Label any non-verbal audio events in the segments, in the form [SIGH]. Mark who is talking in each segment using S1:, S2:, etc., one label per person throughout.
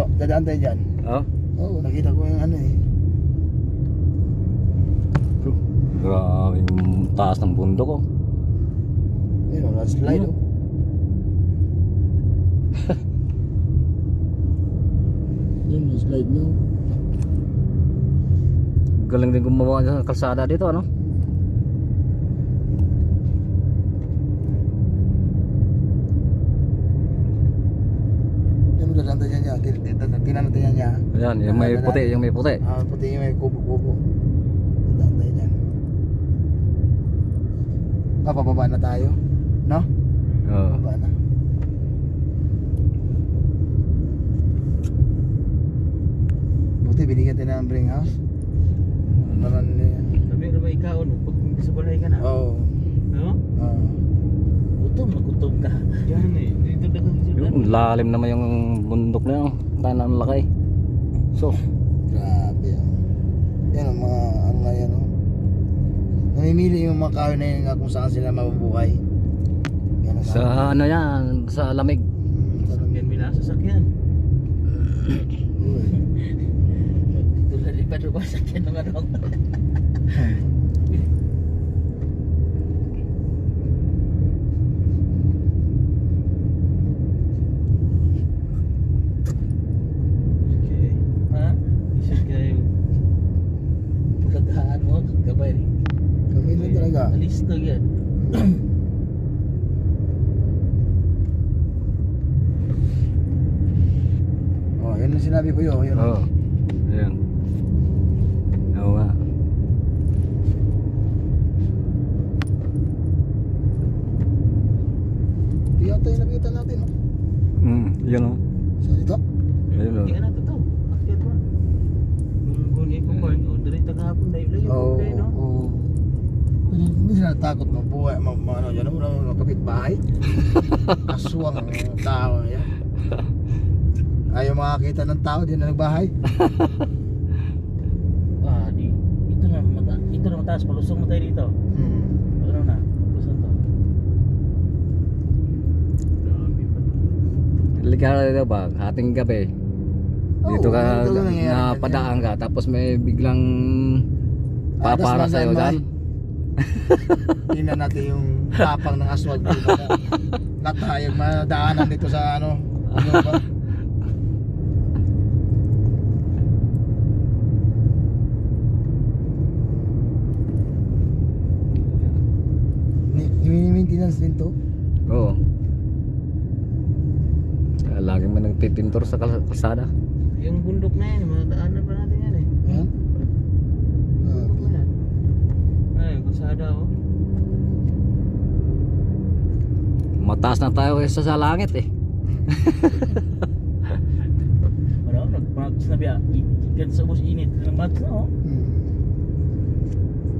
S1: Teo, dadaan tayo dyan.
S2: Oh.
S1: Oo, nakita ko yung ano eh.
S2: Grabe yung taas ng bundok oh.
S1: Yun o, landslide o. Yun, yung slide nyo.
S2: Galing din gumawa ng kalsada dito ano.
S1: Yan mo dadaan tayo dyan niya. Tin- tin- tin- Tinan natin yan niya.
S2: Ayan, yung may puti, yung may puti.
S1: Ah, puti yung may kubo-kubo. Dadaan tayo dyan. Papababa na tayo. No?
S2: Oh.
S1: Baba na. Buti binigyan tayo ng bring house. Ano naman yan?
S3: Sabi ko ba ikaw, no? Pag sa balay ka na.
S1: Oo.
S3: No?
S1: Oo
S3: na gutom ka. Yan eh. Dito na ka dito.
S2: Yung lalim naman yung bundok na yun. Tanan ang laki. So,
S1: Grabe yan. Yan ang mga ano na yan. Oh. Namimili yung mga kahoy na yun kung saan sila mabubuhay. Yan ang
S2: sa ano yan, sa lamig.
S1: Mm, sa
S3: Yan may nasasakyan.
S1: Uy. [LAUGHS]
S3: Tulad pa doon ko sakyan ng ano. [LAUGHS] Okay. Ha? Isa kayo. Pagkagaan mo, gabay rin.
S1: Kami na talaga.
S3: Alis na yan.
S1: Oh, yan ang sinabi ko yun. Yun.
S2: Oo. Oh. Ayan. Oo nga.
S1: Ito yata yung nakita natin. Oh.
S2: Hmm, yan oh.
S1: Sa dito?
S2: Ayun oh.
S3: Hindi ka na to to. Akyat mo. Nung kung ipo ko, o dirita ka hapon dahil layo
S1: Oo.
S3: ko no?
S1: Oo. Hindi hindi sila natakot mabuhay, ma, ma, ano dyan, wala mga kapitbahay. Aswang ang tao yan. Ayaw makakita ng tao, di na nagbahay. [LAUGHS]
S3: Ah, di. Ito na mata. Ito na mataas palusong mo tayo dito.
S1: Hmm.
S3: Ano na? Pusan to.
S2: Ligaw ka ba? Hating gabi. Dito
S1: Oo,
S2: ka
S1: ganito lang nangyayari
S2: na
S1: kanyan.
S2: padaan ka tapos may biglang papara
S1: na
S2: sa'yo
S1: dyan. [LAUGHS] Tingnan natin yung tapang ng aswang dito. [LAUGHS] Natayag madaanan dito sa ano. Ano ba? Ni- Mini-maintenance din to.
S2: Oo. Kaya laging nagpipintor sa kal- kalsada.
S3: Yung bundok na yan, madaanan pa natin yan eh.
S1: Ayan. Ah,
S3: Bundok na yan. Ay, kusada oh.
S2: Mataas na tayo kaysa sa langit eh. [LAUGHS]
S3: Ano, nag-mags na biya. Ikan sa bus init. Nag-mags na oh.
S1: hmm.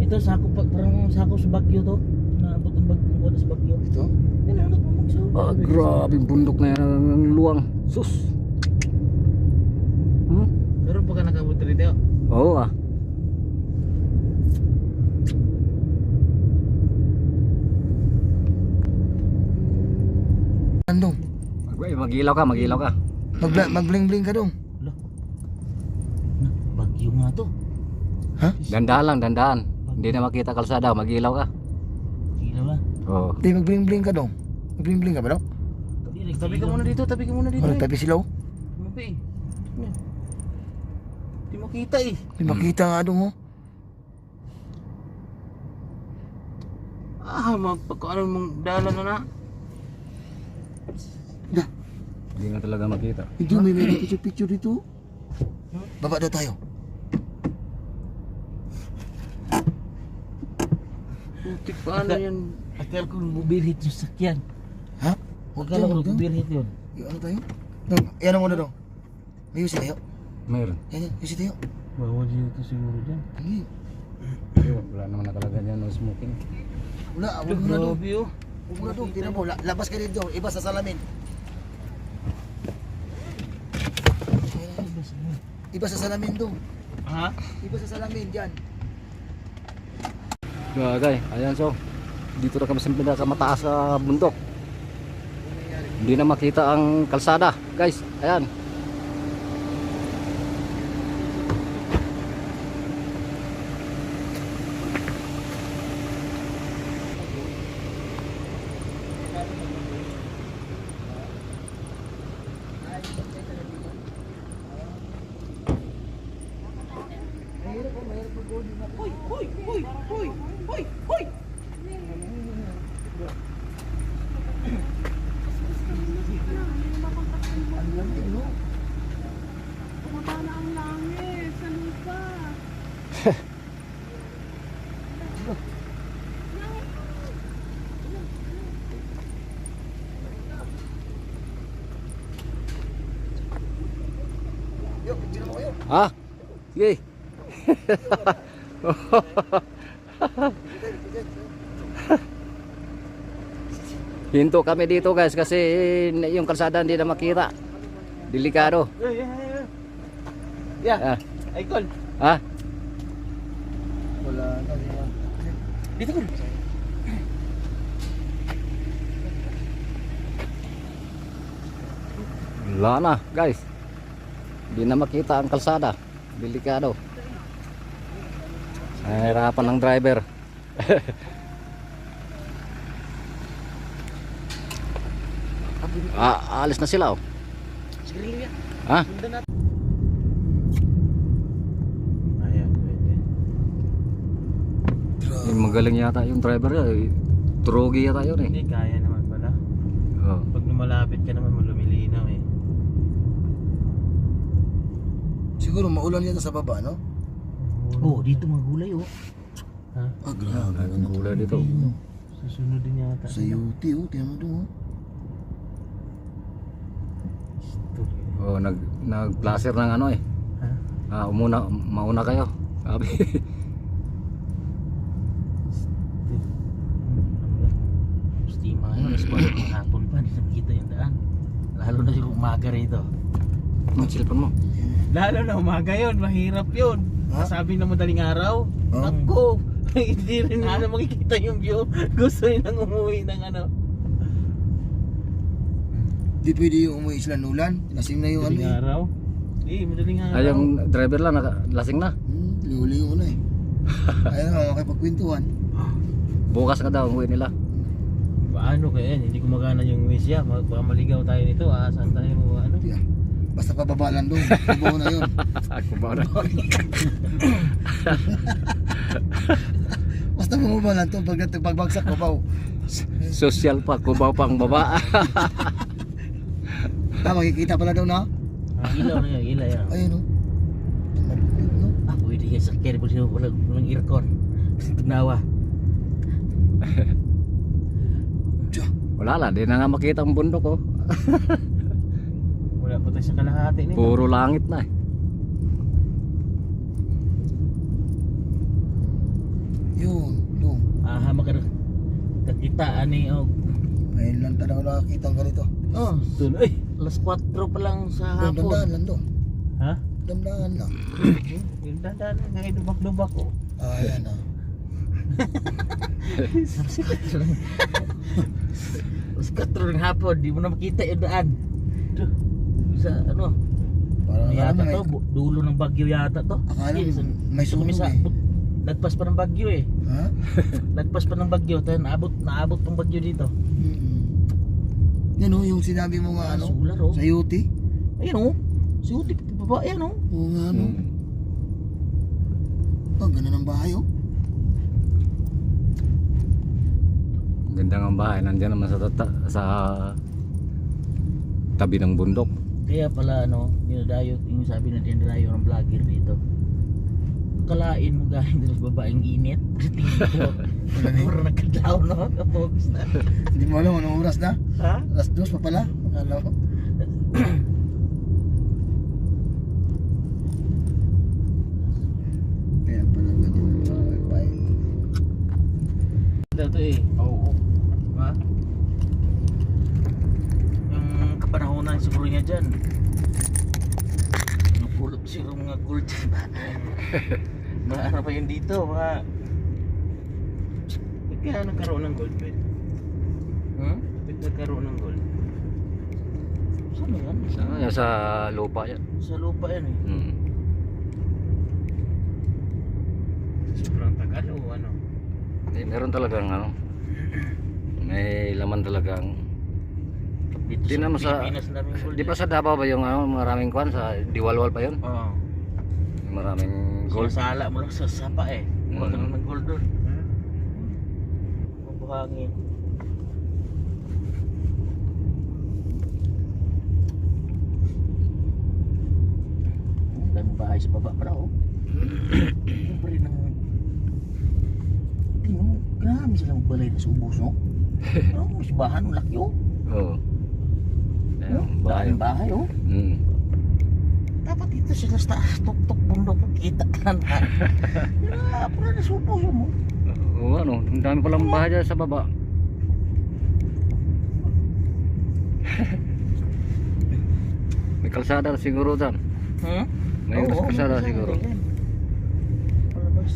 S3: Ito, sako pa, parang sako sa bagyo to. Naabot ang bagyo, ang sa bagyo.
S1: Ito.
S3: Pinangat mo magsaw.
S2: Ah, grabe bundok na yan ang luwang. Sus. Oo ah.
S1: Andong.
S2: Mag- Magilaw ka, magilaw ka.
S1: Mag magbling-bling ka dong.
S3: Bagyo nga to.
S1: Ha?
S2: Dandahan lang, dandahan. Hindi na makita kalsada, magilaw ka.
S3: Ilaw na.
S2: Oo.
S1: Di magbling-bling ka dong. Magbling-bling ka ba dong?
S3: Tabi ka muna dito, tabi ka muna dito. Eh.
S1: tabi silaw?
S3: Mapi. Ano? Di makita eh.
S1: Di makita nga dong oh.
S3: Ah, magpagkaano mong dala na na.
S1: Da,
S2: Hindi na talaga makita.
S1: hindi may may picture-picture dito. Baba daw tayo.
S3: Putik paano yan? Akala ko bubirhit yung sakyan.
S1: Ha? Huwag
S3: Akala
S1: tayo,
S3: ko
S1: huwag tayo.
S3: bubirhit yun.
S1: Ano tayo? Dong, yan ang muna dong. May yusi tayo.
S2: Meron.
S1: Yan yan, yusi tayo.
S3: Bawal dito siguro dyan.
S1: Hindi.
S2: Ayun, wala naman nakalagay dyan, no smoking.
S1: Wala, huwag mo na.
S3: Grabe oh.
S1: Huwag mo na dong. Tinan mo, la- labas ka dito. Iba sa salamin. Iba sa salamin dong.
S3: Ha?
S1: Iba sa salamin dyan.
S2: Gagay, ayan so. Dito na kami sa pinakamataas sa bundok. Hindi na makita ang kalsada, guys. Ayan.
S3: Hoy! Hoy! Hoy! Hoy!
S4: Bumaba na ang langit sa lupa.
S1: Kayo. [LAUGHS]
S2: Ah, sige. [LAUGHS] Hinto kami dito guys kasi yung kalsada hindi na makita. Delikado.
S3: Yeah, yeah, yeah. Yeah,
S2: Ah,
S3: Icon.
S2: ah,
S1: Di ba?
S3: Dito ko.
S2: wala na guys. Hindi na makita ang kalsada. Delikado. Nahirapan ng driver. [LAUGHS] ah, alis na sila oh.
S3: Sigarilyo yan.
S2: Ha?
S3: Sundan natin. Ayan, pwede.
S2: Eh, magaling yata yung driver eh. Drogi yata yun eh.
S3: Hindi, kaya naman pala.
S2: Oh.
S3: Pag lumalapit ka naman, lumilinaw eh.
S1: Siguro maulan yata sa baba, no?
S3: Oh, dito mga gulay oh. Ha?
S1: Ah, grabe.
S2: Ang kulay dito.
S3: Susunod din yata.
S1: Sa UT, oh. Tiyan mo doon, oh.
S2: Oh, nag nag-placer ng ano eh.
S3: Ha?
S2: Ah, umuna mauna kayo. Sabi. [LAUGHS]
S3: Yun, 4 ng hapon pa, hindi na makita yung daan. Lalo na yung umaga rito.
S2: Ang cellphone mo.
S3: Lalo na umaga yun, mahirap yun.
S1: Ha?
S3: Sabi na madaling araw,
S1: Ha?
S3: Nako, [LAUGHS] hindi rin na makikita yung view. [LAUGHS] Gusto nang umuwi ng ano.
S1: Di pwede yung umuwi sila nulan. Lasing na yung ano
S3: Madaling
S1: eh.
S3: araw? Eh, madaling araw.
S2: Ay, yung driver lang naka, lasing na.
S1: Hmm, liuli yung ano eh. [LAUGHS] Kaya nga, makipagkwentuhan.
S2: Bukas ka daw ang uwi nila.
S3: Paano kaya yan? Hindi kumagana yung wish ya. Mag- Baka maligaw tayo nito. Ah, saan tayo ano?
S1: Tiyan. Basta pababa lang doon. Ibaw na yun.
S2: Ako ba na? [LAUGHS]
S1: Basta bumaba lang to. Pag pagbagsak, babaw.
S2: Social pa, kubaw pang baba.
S1: Ah, makikita pala daw na.
S3: Ah, ilaw na yun, ilaw yan.
S1: Ayun, oh. Malupit, no?
S3: Ah, pwede yan sa kaya pag walang, aircon. Tunawa.
S2: Wala lang, di na nga makita ang bundok oh. [LAUGHS]
S3: Wala pa tayo sa kalahati nito.
S2: Puro langit na eh.
S1: Yun, doon.
S3: Ah, maka kakita ani oh.
S1: Ngayon lang talaga nakakita ang ganito.
S3: Oh, dun. Ay, alas 4 pa lang sa hapon.
S1: dandaan lang doon.
S3: Ha?
S1: Dandaan lang. [COUGHS]
S3: Yung dadaan nga dubak-dubak oh.
S1: Ah, ayan ah. [LAUGHS] [LAUGHS]
S3: Alas 4 ng hapon, di mo na makita yung daan. Duh, Sa ano,
S1: Parang
S3: ano yata to, dulo ng bagyo yata to.
S1: Akala
S3: Yes,
S1: may sunog
S3: sa,
S1: eh.
S3: Lagpas pa ng bagyo eh.
S1: Ha? [LAUGHS]
S3: Lagpas pa ng bagyo, tayo naabot, naabot pang bagyo dito.
S1: Mm-mm. Yan oh, yung sinabi mo nga ano,
S3: Sular oh.
S1: sa UT.
S3: Ayun oh. Si Uti, baba yan oh.
S1: Oo nga ano.
S2: Hmm.
S1: Oh, ganun ang bahay oh.
S2: Ganda ng bahay, nandiyan naman sa, tata, sa tabi ng bundok.
S3: Kaya pala ano, dinadayo, yung sabi na dinadayo ng vlogger dito. Kalain mo galing dito sa babaeng init. Dito. [LAUGHS] Puro nagkadlaw no, kapogs na.
S1: Hindi mo alam anong oras na?
S3: Ha?
S1: Alas dos pa pala. Alam mo? [COUGHS] Kaya pala ganyan ang mga wifi.
S3: Dito eh. Oo. Ha? Yung kapanahonan siguro niya dyan. Mga pulot siguro mga gold. [LAUGHS] mga ano pa yun dito, mga... Ba't kaya nagkaroon ng gold bed? Hmm? Ba't nagkaroon ng gold? Saan yan?
S2: Sa, sa lupa yan.
S3: Sa lupa yan eh.
S2: Hmm.
S3: Sobrang tagal o ano?
S2: Eh, meron talagang ano, [LAUGHS] may laman talagang
S3: Dito
S2: Di naman sa-. Di pa sa Davao ba yung ano, maraming kwan sa Diwalwal pa yun?
S3: Oo.
S2: Maraming
S3: Gold sala mo lang sa sapa eh. Kuha ka ng gold doon. Mabuhangin. Hmm, daming bahay sa baba para oh. Yung pa rin ang... Tingnan mo, grabe sila magbalay na sa ubos, no? [LAUGHS] Ano, mas bahan, laki, oh.
S2: Oo.
S3: Oh,
S2: Ayun, bahay.
S3: daming bahay, oh.
S2: Mm.
S3: Dapat dito sila sa taas, tuk-tuk bundok kita ka na. Wala, [LAUGHS] pura na supo mo.
S2: Oo, ano, ang dami palang bahay dyan sa baba. [LAUGHS] May kalsada na siguro dyan.
S3: Hmm?
S2: May
S3: Oo,
S2: kalsada
S3: may
S2: siguro.
S3: yan. Palabas.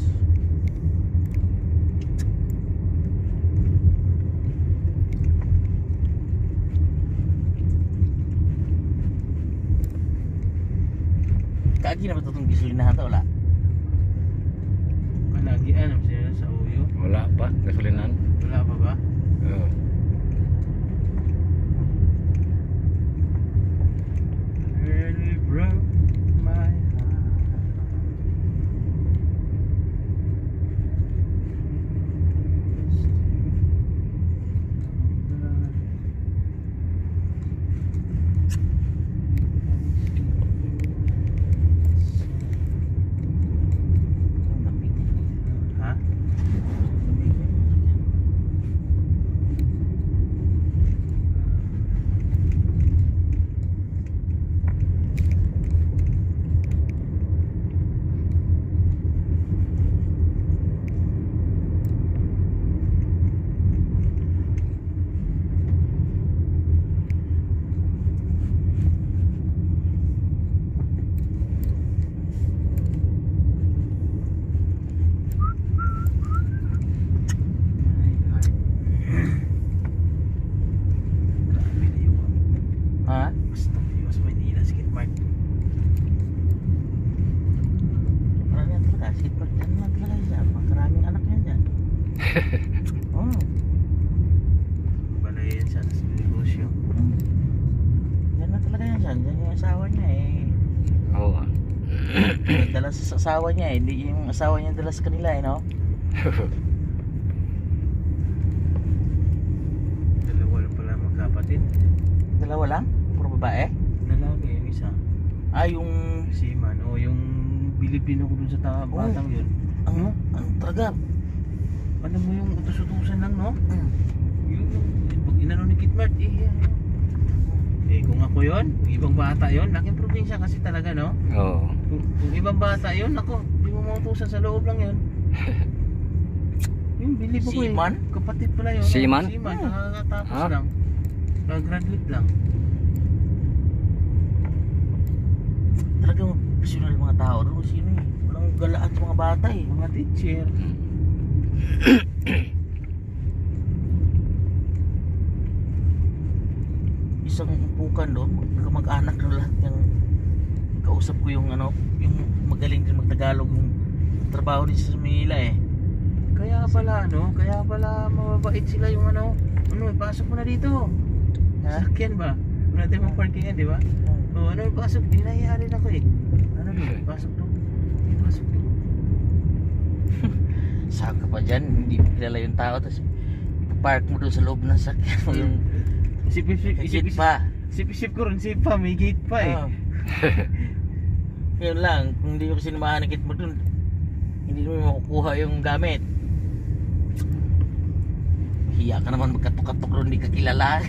S3: Kaagi na ba ito itong gisulinahan to? Wala.
S4: Malagi ano siya sa uyo.
S2: Wala pa, gasolinan.
S4: Wala pa ba?
S2: Oo.
S4: Early broke my heart.
S3: Ang lamig.
S4: Ha?
S3: Lamig.
S4: Grabe na yun.
S3: Ha?
S4: Basta yun sa Manila, skate park.
S3: Marami yan talaga. Skate park yan lang talaga siya. Pagkaraming anak yan dyan. Oh.
S4: Balay yan siya, nasa negosyo.
S3: Mm. Yan na talaga yan siya. Yan yung asawa niya eh.
S2: Oo.
S3: Dala sa asawa niya eh. Hindi yung asawa niya dala sa kanila eh, no? [LAUGHS]
S4: Dalawa lang pala magkapatid.
S3: Dalawa lang? Puro babae?
S4: Lalaki yung isa.
S3: Ah, yung...
S4: Si Man, o yung bilibin ako dun sa ta-
S3: Oh.
S4: batang yun.
S3: Ano? Ano talaga?
S4: Ano mo yung utos-utusan lang, no?
S3: Mm.
S4: Yung, yung pag inano ni Kitmart, eh, eh, eh, kung ako yon ibang bata yon laking probinsya kasi talaga, no?
S2: Oo.
S4: Kung, kung ibang bata yon ako, di mo mautusan sa loob lang yun. [LAUGHS] yung bilib ako eh.
S3: Seaman?
S4: Kapatid pala yun.
S2: Seaman?
S4: Seaman,
S3: Hmm.
S4: nakakatapos
S2: Ha?
S4: lang. Nag-graduate lang.
S3: Talagang professional mga tao doon. Sino eh? Walang galaan sa mga bata eh.
S4: Mga teacher. [COUGHS] [COUGHS]
S3: Isang upukan doon. Mag- mag-anak na lahat yung... Kausap ko yung ano, yung magaling din magtagalog yung trabaho din sa Manila eh.
S4: Kaya pala, ano, kaya pala mababait sila yung ano, ano, ipasok mo na dito. Sakyan ba? Wala tayong parkingan, di ba? O ano, pasok, dinayari na ko eh. Ano doon, pasok doon. Pasok doon. [LAUGHS]
S3: Saka pa dyan, hindi kilala yung tao. Tapos park mo doon sa loob ng sakyan mo yung
S4: Isip-isip, isip-isip,
S3: pa.
S4: isip-isip ko rin, isip pa, may gate pa eh. [LAUGHS]
S3: Yun lang, kung hindi ko kasi namahanakit mo dun, hindi mo makukuha yung gamit. Hiya ka naman magkatok-katok doon, hindi ka kilala.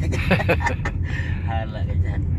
S3: [LAUGHS] Hala ka dyan.